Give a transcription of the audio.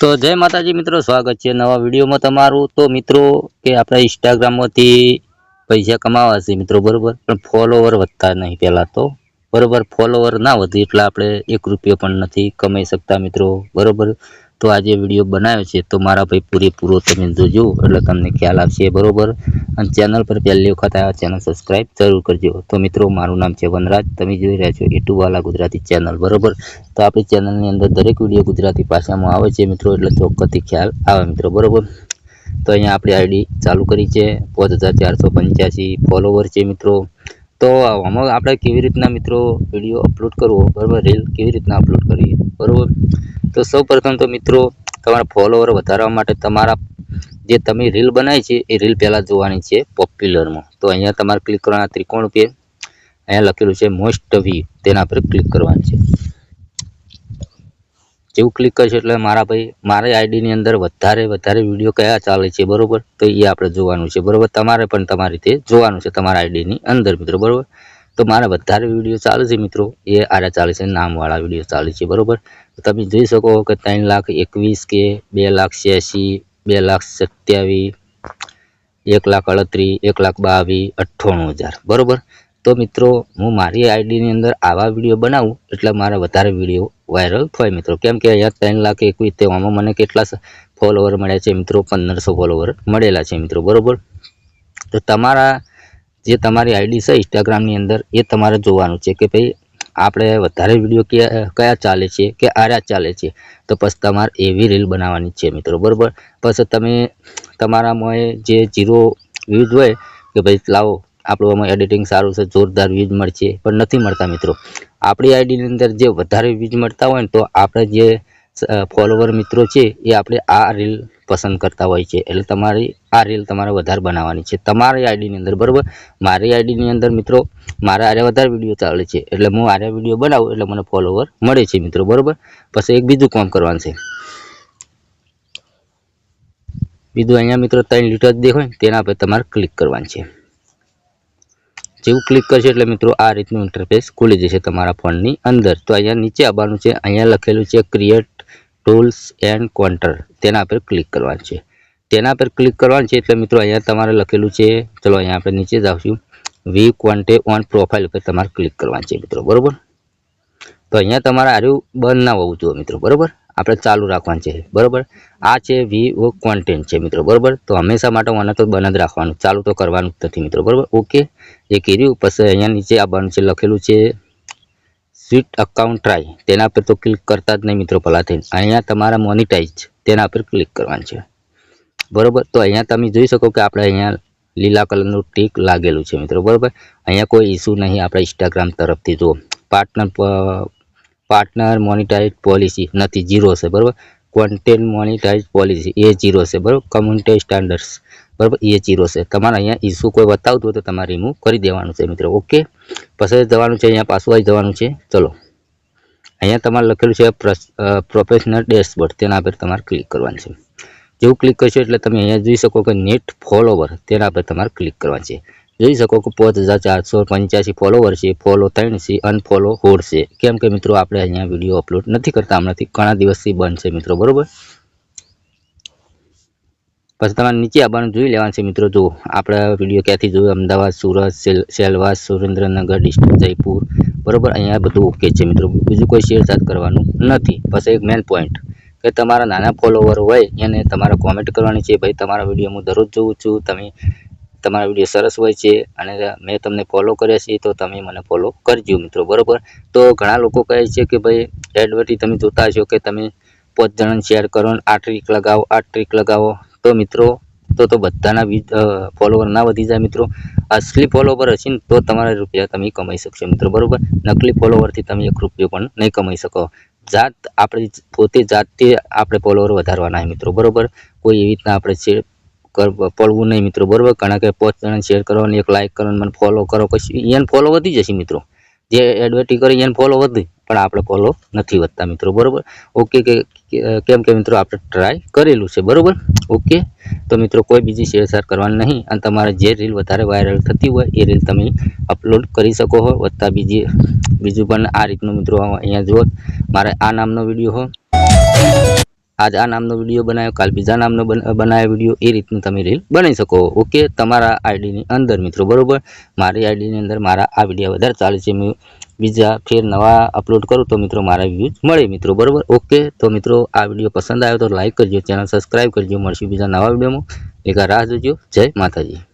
તો જય માતાજી મિત્રો, સ્વાગત છે નવા વિડીયોમાં તમારું. તો મિત્રો, કે આપણા ઇન્સ્ટાગ્રામમાંથી પૈસા કમાવા છે મિત્રો, બરોબર? પણ ફોલોવર વધતા નહીં પહેલાં તો. બરોબર? ફોલોવર ના વધે એટલે આપણે એક રૂપિયો પણ નથી કમાઈ શકતા મિત્રો, બરોબર? તો આજે વીડિયો બનાવ્યો છે, તો મારા ભાઈ પૂરેપૂરો તમે જોજો, એટલે તમને ખ્યાલ આવશે, બરોબર? અને ચેનલ પર પહેલી વખત આવ્યા ચેનલ સબસ્ક્રાઈબ જરૂર કરજો. તો મિત્રો, મારું નામ છે વનરાજ, તમે જોઈ રહ્યા છો એટુવાલા ગુજરાતી ચેનલ બરોબર? તો આપણી ચેનલની અંદર દરેક વીડિયો ગુજરાતી ભાષામાં આવે છે, મિત્રો, એટલે ચોક્કસથી ખ્યાલ આવે, મિત્રો, બરોબર? તો અહીંયા આપણી આઈડી ચાલુ કરી છે, પાંચ હજાર ચારસો પંચ્યાસી ફોલોવર છે, મિત્રો. તો આમાં આપણે કેવી રીતના, મિત્રો વીડિયો અપલોડ કરવો? બરાબર? રીલ કેવી રીતના અપલોડ કરીએ? બરાબર? તો સૌ પ્રથમ તો મિત્રો, તમારા ફોલોવર વધારવા માટે તમારા જે તમે રીલ બનાવી છે, એ રીલ પહેલાં જોવાની છે પોપ્યુલરમાં તો અહીંયા તમારે ક્લિક કરવાના ત્રિકોણ ઉપર અહીંયા લખેલું છે મોસ્ટ વી તેના પર ક્લિક કરવાનું છે. જેવું ક્લિક કરશો એટલે મારા ભાઈ, મારી આઈડીની અંદર વધારે વધારે વીડિયો કયા ચાલે છે, બરોબર? તો એ આપણે જોવાનું છે, બરોબર? તમારે પણ તમારી રીતે જોવાનું છે તમારા આઈડીની અંદર, મિત્રો, બરોબર? તો મારા વધારે વીડિયો ચાલે છે મિત્રો. એ આરા ચાલે છે, નામવાળા વીડિયો ચાલે છે, બરોબર? તમે જોઈ શકો કે ત્રણ લાખ એકવીસ કે બે લાખ છ્યાસી, બે લાખ સત્યાવીસ, એક લાખ અડત્રીસ, એક લાખ બાવીસ, અઠ્ઠાણું હજાર, બરાબર? તો મિત્રો, હું મારી આઈડીની અંદર આવા વીડિયો બનાવું એટલે મારા વધારે વીડિયો વાયરલ થાય મિત્રો. કેમ કે અહીંયા ત્રણ લાખ એકવીસ તેવામાં મને કેટલા ફોલોવર મળ્યા છે મિત્રો? પંદરસો ફોલોવર મળેલા છે મિત્રો, બરોબર? તો તમારા જે તમારી આઈડી છે ઇન્સ્ટાગ્રામની અંદર, એ તમારે જોવાનું છે કે ભાઈ, આપણે વધારે વીડિયો કયા કયા ચાલે છે, કે આર્યા ચાલે છે, તો પછી તમારે એવી રીલ બનાવવાની છે મિત્રો, બરાબર? પછી તમે તમારામાં જે જીરો વ્યૂઝ હોય, કે ભાઈ, લાવો, આપણું આમાં એડિટિંગ સારું છે, જોરદાર વ્યૂઝ મળશે, પણ નથી મળતા મિત્રો. આપણી આઈડીની અંદર જે વધારે વ્યૂઝ મળતા હોય ને, તો આપણે જે ફોલોવર મિત્રો છે, એ આપણે આ રીલ પસંદ કરતા હોય છે. એટલે તમારી, આ રીલ તમારે વધારે બનાવવાની છે. તમારી આઈડીની અંદર, બરાબર? મારી આઈડીની અંદર મિત્રો, મારા આરે વધારે વીડિયો ચાલે છે. એટલે હું આરે વીડિયો બનાવું, એટલે મને ફોલોવર મળે છે મિત્રો, બરાબર? પછી એક બીજું કામ કરવાનું છે. બીજું અહીંયા મિત્રો ત્રણ લીટર દેખાય ને, તેના પર તમારે ક્લિક કરવાનું છે. જેવું ક્લિક કરશો એટલે મિત્રો આ રીતનું ઇન્ટરફેસ ખુલી જશે તમારા ફોનની અંદર. તો અહીંયા નીચે આવવાનું છે, અહીંયા લખેલું છે ક્રિએટ ટૂલ્સ એન્ડ કોન્ટર તેના પર ક્લિક કરવાનું છે. તેના પર ક્લિક કરવાનું છે એટલે મિત્રો અહીંયા તમારે લખેલું છે. ચલો અહીંયા આપણે નીચે જ આવશું વી ક્વોન્ટે ઓન પ્રોફાઇલ ઉપર તમારે ક્લિક કરવાનું છે મિત્રો. બરાબર? તો અહીંયા તમારે આર્યું બંધ ના હોવું જોઈએ મિત્રો. બરાબર? આપણે ચાલુ રાખવાનું છે. બરાબર? આ છે વી ઓ કોન્ટેન્ટ છે મિત્રો. બરાબર? તો હંમેશા માટે મને તો બંધ જ રાખવાનું. ચાલુ તો કરવાનું જ નથી મિત્રો. બરાબર? ઓકે એ કર્યું પછી અહીંયા નીચે આ બંધ છે, લખેલું છે. સ્વીટ અકાઉન્ટ ટ્રાય તેના પર તો ક્લિક કરતા જ નહીં મિત્રો થઈને અહીંયા તમારા મોનિટાઈઝ તેના પર ક્લિક કરવાનું છે. બરોબર? તો અહીંયા તમે જોઈ શકો કે આપણે અહીંયા લીલા કલરનું ટીક લાગેલું છે મિત્રો. બરોબર? અહીંયા કોઈ ઇસ્યુ નહીં. આપણે ઇન્સ્ટાગ્રામ તરફથી જુઓ. પાર્ટનર પાર્ટનર મોનિટાઇઝ પોલિસી નથી જીરો છે બરાબર? કોન્ટેન્ટ મોનિટાઇઝ પોલિસી એ જીરો છે, બરાબર? કમ્યુનિટી સ્ટાન્ડર્ડ્સ બરાબર? એ જીરો છે. તમારે અહીંયા ઇસ્યુ કોઈ બતાવતું હોય તો તમારે રિમૂવ કરી દેવાનું છે મિત્રો ઓકે પછી જવાનું છે અહીંયા પાછું આવી જવાનું છે. ચલો. અહીંયા તમારે લખેલું છે પ્રોફેશનલ ડેશબોર્ડ તેના પર તમારે ક્લિક કરવાનું છે. જેવું ક્લિક કરશો એટલે તમે અહીંયા જોઈ શકો કે નેટ ફોલોવર તેના પર તમારે ક્લિક કરવાનું છે. જોઈ શકો કે પાંચ હજાર ચારસો પંચ્યાસી ફોલોવર છે ફોલો ત્રણ અનફોલો હોડ છે. કેમ કે મિત્રો આપણે અહીંયા વીડિયો અપલોડ નથી કરતા, હમણાંથી ઘણા દિવસથી બંધ છે મિત્રો, બરોબર? પછી તમારે નીચે આવવાનું જોઈ લેવાનું છે મિત્રો જો આપણે વીડિયો ક્યાંથી જોયું? અમદાવાદ, સુરત સેલવાસ, સુરેન્દ્રનગર ડિસ્ટ્રિક્ટ જયપુર, બરોબર? અહીંયા બધું ઓકે છે મિત્રો. બીજું કોઈ શેર ચાર્જ કરવાનું નથી. પછી એક મેન પોઈન્ટ કે તમારા નાના ફોલોવર હોય, એને તમારે કોમેન્ટ કરવાની છે, ભાઈ, તમારા વીડિયો હું દરરોજ જોઉં છું. તમે તમારા વીડિયો સરસ હોય છે અને મેં તમને ફોલો કર્યા છે, તો તમે મને ફોલો કરજો મિત્રો, બરાબર? તો ઘણા લોકો કહે છે કે ભાઈ એડવર્ટી તમે જોતા છો કે તમે પાંચ જણાને શેર કરો આ ટ્રીક લગાવો, આ ટ્રીક લગાવો. તો મિત્રો, તો તો બધાના ફોલોવર ના વધી જાય મિત્રો. અસલી ફોલોવર હશે ને, તો તમારા રૂપિયા તમે કમાઈ શકશો મિત્રો, બરાબર? નકલી ફોલોવરથી તમે એક રૂપિયો પણ નહીં કમાઈ શકો. જાત આપણે, પોતે જાતથી આપણે ફોલોવર વધારવાના મિત્રો, બરાબર? કોઈ એવી રીતના આપણે પડવું નહીં મિત્રો, બરાબર? કારણ કે પાંચ જણા શેર કરો એક લાઇક કરો મને ફોલો કરો. પછી એને ફોલો વધી જશે મિત્રો. જે એડવર્ટી કરી એને ફોલો વધે, પણ આપણે ફોલો નથી વધતા મિત્રો, બરાબર? ઓકે કે કેમ કે મિત્રો, આપણે ટ્રાય કરેલું છે, બરાબર? ઓકે તો મિત્રો, કોઈ બીજી શેરશાર કરવાની નહીં. અને તમારે જે રીલ વધારે વાયરલ થતી હોય, એ રીલ તમે અપલોડ કરી શકો હો. વત્તા બીજી, બીજું પણ આ રીતનું મિત્રો અહીંયા જુઓ. મારે આ નામનો વીડિયો હો. આજ આ નામનો વીડિયો બનાવ્યો, કાલ બીજા નામનો બન- બનાવ્યો વીડિયો, એ રીતનું તમે રીલ બનાવી શકો. ઓકે તમારા આઈડીની અંદર મિત્રો, બરાબર? મારી આઈડીની અંદર મારા આ વીડિયો વધારે ચાલે છે. મેં બીજા ફેર નવા અપલોડ કરું તો મિત્રો મારા વ્યૂઝ મળે મિત્રો, બરાબર? ઓકે તો મિત્રો આ વીડિયો પસંદ આવ્યો તો લાઈક કરજો, ચેનલ સબસ્ક્રાઈબ કરજો. મળશું બીજા નવા વિડીયોમાં. એક રાહ જોજો. જય માતાજી.